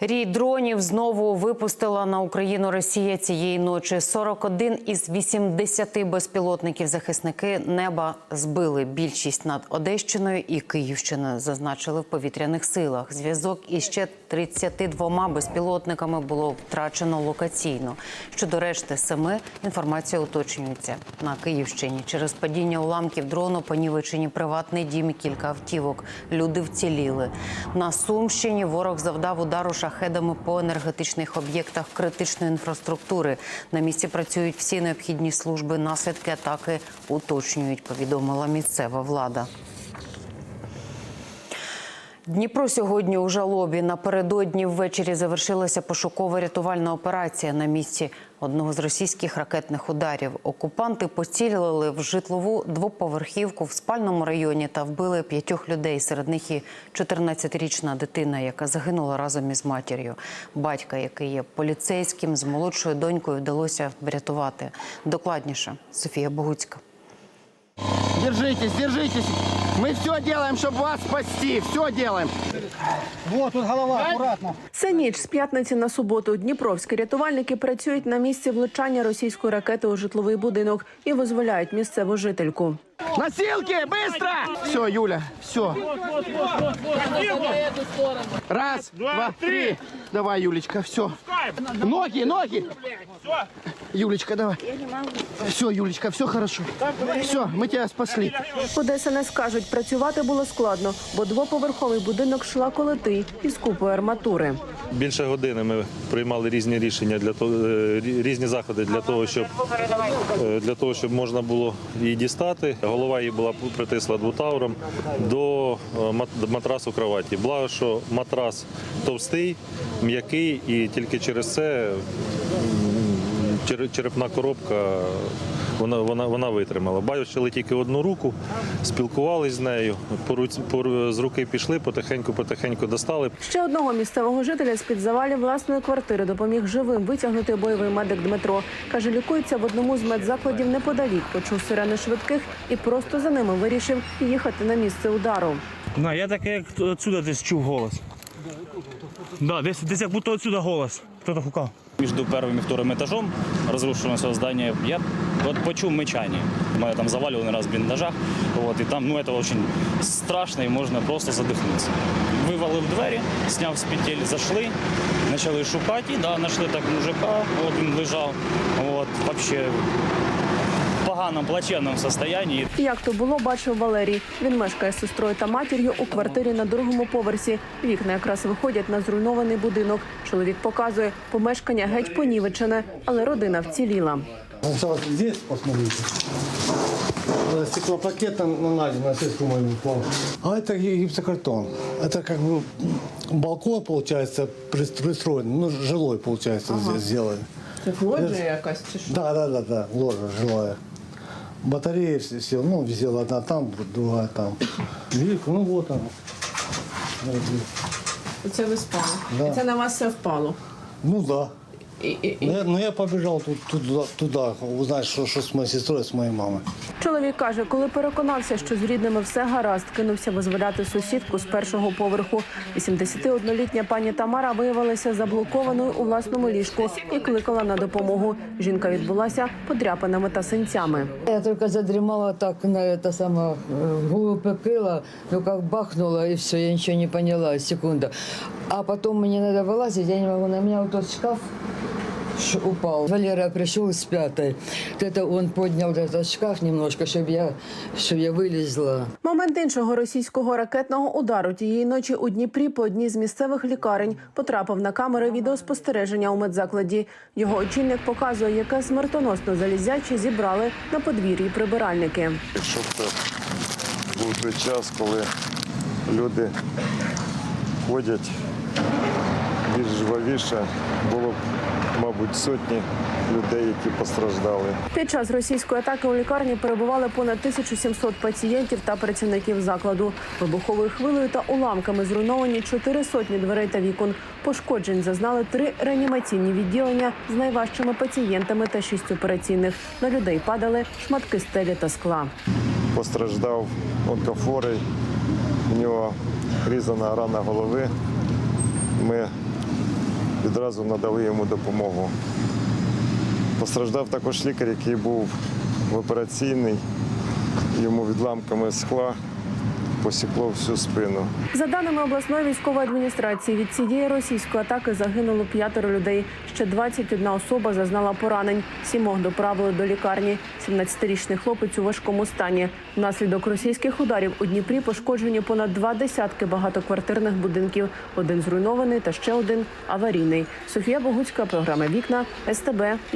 Рій дронів знову випустила на Україну Росія цієї ночі. 41 із 80 безпілотників захисники неба збили. Більшість над Одещиною і Київщиною зазначили в повітряних силах. Зв'язок із ще 32 безпілотниками було втрачено локаційно. Щодо решти семи інформація уточнюється на Київщині. Через падіння уламків дрону понівечені приватний дім і кілька автівок. Люди вціліли. На Сумщині ворог завдав удару шахедами по енергетичних об'єктах критичної інфраструктури. На місці працюють всі необхідні служби. Наслідки атаки уточнюють, повідомила місцева влада. Дніпро сьогодні у жалобі. Напередодні ввечері завершилася пошукова рятувальна операція на місці одного з російських ракетних ударів. Окупанти поцілили в житлову двоповерхівку в спальному районі та вбили п'ятьох людей. Серед них і 14-річна дитина, яка загинула разом із матір'ю. Батька, який є поліцейським, з молодшою донькою вдалося врятувати. Докладніше Софія Богуцька. Держитесь, держитесь. Мы все делаем, чтобы вас спасти. Все делаем. Вот тут голова, аккуратно. Це ніч з п'ятниці на суботу. Дніпровські рятувальники працюють на місці влучання російської ракети у житловий будинок і визволяють місцеву жительку. Носилки, быстро! Все, Юля, все. Раз, два, три. Давай, Юлечка, все. Ноги, ноги. Юлечка, давай. Все, Юлечка, все хорошо. Все, мы тебя спасли. У ДСНС кажуть, працювати було складно, бо двоповерховий будинок шлаколитий із купою арматури. Більше години ми приймали різні рішення для того, е, різні заходи для того, щоб е, для того, щоб можна було її дістати. Голова її була притисла двутавром до е, мат- матрасу кроваті. Благо, що матрас товстий, м'який, і тільки через це черепна коробка. Вона, вона, вона витримала. Бачили тільки одну руку, спілкувались з нею, з руки пішли, потихеньку-потихеньку достали. Ще одного місцевого жителя з під завалів власної квартири допоміг живим витягнути бойовий медик Дмитро. каже, лікується в одному з медзакладів неподалік. Почув сирени швидких і просто за ними вирішив їхати на місце удару. На, я таке як отсюда десь чув голос. Да, десь, десь як будто отсюда голос. Хто-то гукав. Между первым и вторым этажом разрушенного здания я вот почув мычание. Мы там заваливали на раз в блиндажах. Вот, и там, ну, это очень страшно, и можно просто задихнутися. Вивалив двері, сняв з петель, зайшли, почали шукати, і, да, знайшли так мужика, от він лежав. От, вообще в поганому, плачевному состоянии. Як то було, бачив Валерій. Він мешкає з сестрою та матір'ю у квартирі на другому поверсі. Вікна якраз виходять на зруйнований будинок. Чоловік показує, помешкання геть понівечене, але родина вціліла. Сначала здесь посмотрите. Э, Стеклопакет на- наладен на сетку мою пол. А это ги- гипсокартон. Это как бы балкон, получается, пристро- пристроен. Ну, жилой, получается, здесь сделали. Це лоджія якась чи що? Да, да, да, да, ложа жилая. Батареи все, все, ну, висела одна там, другая там. Видите, ну вот она. Це ви спали. Да. І це на вас все впало. Ну да. І, і, і. Ну я, ну, я побежал тут, туда, туда, узнать, что, что с моей сестрой, с моей мамой. Чоловік каже, коли переконався, що з рідними все гаразд, кинувся визволяти сусідку з першого поверху. 81-літня пані Тамара виявилася заблокованою у власному ліжку і кликала на допомогу. Жінка відбулася подряпаними та синцями. Я только задремала так на это самое, э, голову покрыла, ну как бахнула и все, я ничего не поняла, секунда. А потом мне надо вылазить, я не могу, на меня вот тот шкаф ш- упал. Валера пришел с пятой. Вот Это он поднял этот шкаф немножко, чтобы я, чтобы я вылезла. Момент іншого російського ракетного удару тієї ночі у Дніпрі по одній з місцевих лікарень потрапив на камери відеоспостереження у медзакладі. Його очільник показує, яке смертоносно залізяче зібрали на подвір'ї прибиральники. Якщо б це був той час, коли люди ходять більш жвавіше, було б, мабуть, сотні людей, які постраждали. Під час російської атаки у лікарні перебували понад 1700 пацієнтів та працівників закладу. Вибуховою хвилею та уламками зруйновані чотири сотні дверей та вікон. Пошкоджень зазнали три реанімаційні відділення з найважчими пацієнтами та шість операційних. На людей падали шматки стелі та скла. Постраждав онкофорий, у нього різана рана голови. Ми відразу надали йому допомогу. Постраждав також лікар, який був в операційний, йому відламками скла посікло всю спину. За даними обласної військової адміністрації, від цієї російської атаки загинуло п'ятеро людей. Ще 21 особа зазнала поранень. Сімох доправили до лікарні. 17-річний хлопець у важкому стані. Внаслідок російських ударів у Дніпрі пошкоджені понад два десятки багатоквартирних будинків. Один зруйнований та ще один аварійний. Софія Богуцька, програма Вікна СТБ.